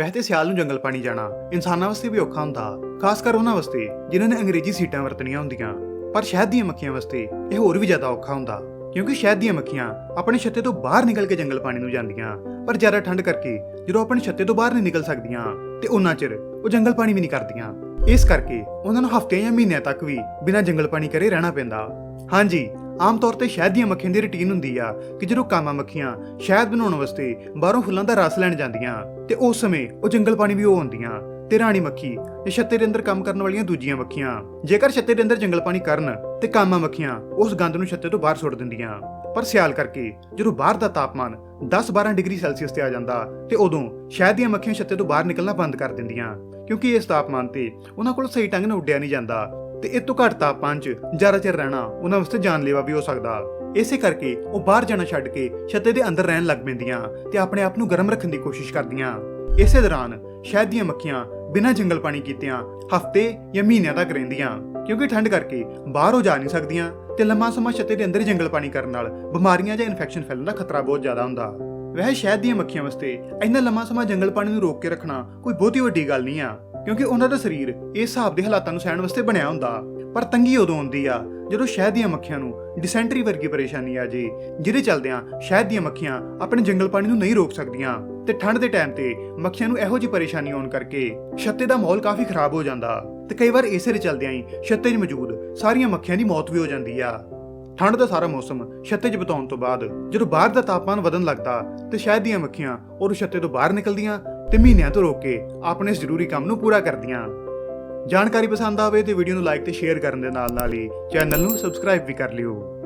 ਵੈਸੇ ਸਿਆਲ ਨੂੰ ਜੰਗਲ ਪਾਣੀ ਜਾਣਾ ਇਨਸਾਨਾਂ ਵਾਸਤੇ ਵੀ ਔਖਾ ਹੁੰਦਾ, ਖਾਸ ਕਰ ਉਹਨਾਂ ਵਾਸਤੇ ਜਿਨ੍ਹਾਂ ਨੇ ਅੰਗਰੇਜ਼ੀ ਸੀਟਾਂ ਵਰਤਣੀਆਂ ਹੁੰਦੀਆਂ, ਪਰ ਸ਼ਹਿਦ ਦੀਆਂ ਮੱਖੀਆਂ ਵਾਸਤੇ ਇਹ ਹੋਰ ਵੀ ਜ਼ਿਆਦਾ ਔਖਾ ਹੁੰਦਾ, ਕਿਉਂਕਿ ਸ਼ਹਿਦ ਦੀਆਂ ਮੱਖੀਆਂ ਆਪਣੇ ਛੱਤੇ ਤੋਂ ਬਾਹਰ ਨਿਕਲ ਕੇ ਜੰਗਲ ਪਾਣੀ ਨੂੰ ਜਾਂਦੀਆਂ, ਪਰ ਜ਼ਿਆਦਾ ਠੰਡ ਕਰਕੇ ਜਦੋਂ ਆਪਣੇ ਛੱਤੇ ਤੋਂ ਬਾਹਰ ਨਹੀਂ ਨਿਕਲ ਸਕਦੀਆਂ, ਤੇ ਉਹਨਾਂ ਚਿਰ ਉਹ ਜੰਗਲ ਪਾਣੀ ਵੀ ਨਹੀਂ ਕਰਦੀਆਂ। ਇਸ ਕਰਕੇ ਉਹਨਾਂ ਨੂੰ ਹਫ਼ਤੇ ਜਾਂ ਮਹੀਨਿਆਂ ਤੱਕ ਵੀ ਬਿਨਾਂ ਜੰਗਲ ਪਾਣੀ ਕਰੇ ਰਹਿਣਾ ਪੈਂਦਾ। ਹਾਂਜੀ ਆਮ ਤੌਰ ਤੇ ਸ਼ਹਿਦ ਦੀਆਂ ਮੱਖੀਆਂ ਦੀ ਰੁਟੀਨ ਹੁੰਦੀ ਆ ਕਿ ਜਦੋਂ ਕਾਮਾ ਮੱਖੀਆਂ ਸ਼ਹਿਦ ਬਣਾਉਣ ਵਾਸਤੇ ਬਾਹਰੋਂ ਫੁੱਲਾਂ ਦਾ ਰਸ ਲੈਣ ਜਾਂਦੀਆਂ ਤੇ ਉਸ ਸਮੇਂ ਉਹ ਜੰਗਲ ਪਾਣੀ ਵੀ ਉਹ ਹੁੰਦੀਆਂ ਤੇ ਰਾਣੀ ਮੱਖੀ ਤੇ ਛੱਤੇ ਦੇ ਅੰਦਰ ਕੰਮ ਕਰਨ ਵਾਲੀਆਂ ਦੂਜੀਆਂ ਮੱਖੀਆਂ। ਜੇਕਰ ਛੱਤੇ ਦੇ ਅੰਦਰ ਜੰਗਲ ਪਾਣੀ ਕਰਨ ਤੇ ਕਾਮਾ ਮੱਖੀਆਂ ਉਸ ਗੰਦ ਨੂੰ ਛੱਤੇ ਤੋਂ ਬਾਹਰ ਸੁੱਟ ਦਿੰਦੀਆਂ। ਪਰ ਸਿਆਲ ਕਰਕੇ ਜਦੋਂ ਬਾਹਰ ਦਾ ਤਾਪਮਾਨ 10-12 ਡਿਗਰੀ ਸੈਲਸੀਅਸ ਤੇ ਆ ਜਾਂਦਾ ਤੇ ਉਦੋਂ ਸ਼ਹਿਦ ਦੀਆਂ ਮੱਖੀਆਂ ਛੱਤੇ ਤੋਂ ਬਾਹਰ ਨਿਕਲਣਾ ਬੰਦ ਕਰ ਦਿੰਦੀਆਂ। ਕਿਉਂਕਿ ਇਸ ਤਾਪਮਾਨ ਤੇ ਉਹਨਾਂ ਕੋਲ ਸਹੀ ਢੰਗ ਨਾਲ ਉੱਡਿਆ ਨਹੀਂ ਜਾਂਦਾ ਤੇ ਇਹ ਤੋਂ ਘੱਟ ਤਾਪਮਾਨ 'ਚ ਜ਼ਿਆਦਾ ਚਿਰ ਰਹਿਣਾ, ਉਹਨਾਂ ਵਾਸਤੇ ਜਾਨਲੇਵਾ ਵੀ ਹੋ ਸਕਦਾ। ਇਸੇ ਕਰਕੇ ਉਹ ਬਾਹਰ ਜਾਣਾ ਛੱਡ ਕੇ ਛੱਤੇ ਦੇ ਅੰਦਰ ਰਹਿਣ ਲੱਗ ਪੈਂਦੀਆਂ ਤੇ ਆਪਣੇ ਆਪ ਨੂੰ ਗਰਮ ਰੱਖਣ ਦੀ ਕੋਸ਼ਿਸ਼ ਕਰਦੀਆਂ। ਇਸੇ ਦੌਰਾਨ ਸ਼ਹਿਦ ਦੀਆਂ ਮੱਖੀਆਂ ਬਿਨਾਂ ਜੰਗਲ ਪਾਣੀ ਕੀਤਿਆਂ ਹਫ਼ਤੇ ਜਾਂ ਮਹੀਨਿਆਂ ਤੱਕ ਰਹਿੰਦੀਆਂ, ਕਿਉਂਕਿ ਠੰਡ ਕਰਕੇ ਬਾਹਰ ਹੋ ਜਾ ਨਹੀਂ ਸਕਦੀਆਂ ਤੇ ਲੰਮਾ ਸਮਾਂ ਛੱਤੇ ਦੇ ਅੰਦਰ ਜੰਗਲ ਪਾਣੀ ਕਰਨ ਨਾਲ ਬਿਮਾਰੀਆਂ ਜਾਂ ਇਨਫੈਕਸ਼ਨ ਫੈਲਣ ਦਾ ਖਤਰਾ ਬਹੁਤ ਜ਼ਿਆਦਾ ਹੁੰਦਾ। ਵੈਸੇ ਸ਼ਹਿਦ ਦੀਆਂ ਮੱਖੀਆਂ ਵਾਸਤੇ ਇੰਨਾ ਲੰਮਾ ਸਮਾਂ ਜੰਗਲ ਪਾਣੀ ਨੂੰ ਰੋਕ ਕੇ ਰੱਖਣਾ ਕੋਈ ਬਹੁਤੀ ਵੱਡੀ ਗੱਲ ਨਹੀਂ ਆ। ਕਿਉਂਕਿ ਉਹਨਾਂ ਦਾ ਸਰੀਰ ਇਸ ਹਿਸਾਬ ਦੇ ਹਾਲਾਤਾਂ ਨੂੰ ਸਹਿਣ ਵਾਸਤੇ ਬਣਿਆ ਹੁੰਦਾ। ਪਰ ਤੰਗੀ ਉਦੋਂ ਹੁੰਦੀ ਆ, ਜਦੋਂ ਸ਼ਹਿਦ ਦੀਆਂ ਮੱਖੀਆਂ ਨੂੰ ਡਿਸੈਂਟਰੀ ਵਰਗੀ ਪਰੇਸ਼ਾਨੀ ਆ ਜੇ, ਜਿਹਦੇ ਚੱਲਦਿਆਂ ਸ਼ਹਿਦ ਦੀਆਂ ਮੱਖੀਆਂ ਆਪਣੇ ਜੰਗਲ ਪਾਣੀ ਨੂੰ ਨਹੀਂ ਰੋਕ ਸਕਦੀਆਂ ਤੇ ਠੰਡ ਦੇ ਟਾਈਮ ਤੇ ਮੱਖੀਆਂ ਨੂੰ ਇਹੋ ਜਿਹੀ ਪਰੇਸ਼ਾਨੀ ਆਉਣ ਕਰਕੇ ਛੱਤੇ ਦਾ ਮਾਹੌਲ ਕਾਫੀ ਖਰਾਬ ਹੋ ਜਾਂਦਾ। ਤੇ ਕਈ ਵਾਰ ਇਸੇ ਦੇ ਚੱਲਦਿਆਂ ਹੀ ਛੱਤੇ 'ਚ ਮੌਜੂਦ ਸਾਰੀਆਂ ਮੱਖੀਆਂ ਦੀ ਮੌਤ ਵੀ ਹੋ ਜਾਂਦੀ ਆ। ਠੰਡ ਦਾ ਸਾਰਾ ਮੌਸਮ ਛੱਤੇ 'ਚ ਬਿਤਾਉਣ ਤੋਂ ਬਾਅਦ ਜਦੋਂ ਬਾਹਰ ਦਾ ਤਾਪਮਾਨ ਵਧਣ ਲੱਗਦਾ ਤੇ ਸ਼ਹਿਦ ਦੀਆਂ ਮੱਖੀਆਂ ਉਹ ਛੱਤੇ ਤੋਂ ਬਾਹਰ ਨਿਕਲਦੀਆਂ ਤੇ ਮਹੀਨਿਆਂ ਤੋਂ ਰੋਕ ਕੇ ਆਪਣੇ ਇਸ ਜ਼ਰੂਰੀ ਕੰਮ ਨੂੰ ਪੂਰਾ ਕਰਦੀਆਂ। ਜਾਣਕਾਰੀ ਪਸੰਦ ਆਵੇ ਤੇ ਵੀਡੀਓ ਨੂੰ ਲਾਈਕ ਤੇ ਸ਼ੇਅਰ ਕਰਨ ਦੇ ਨਾਲ ਨਾਲ ਹੀ ਚੈਨਲ ਨੂੰ ਸਬਸਕ੍ਰਾਈਬ ਵੀ ਕਰ ਲਿਓ।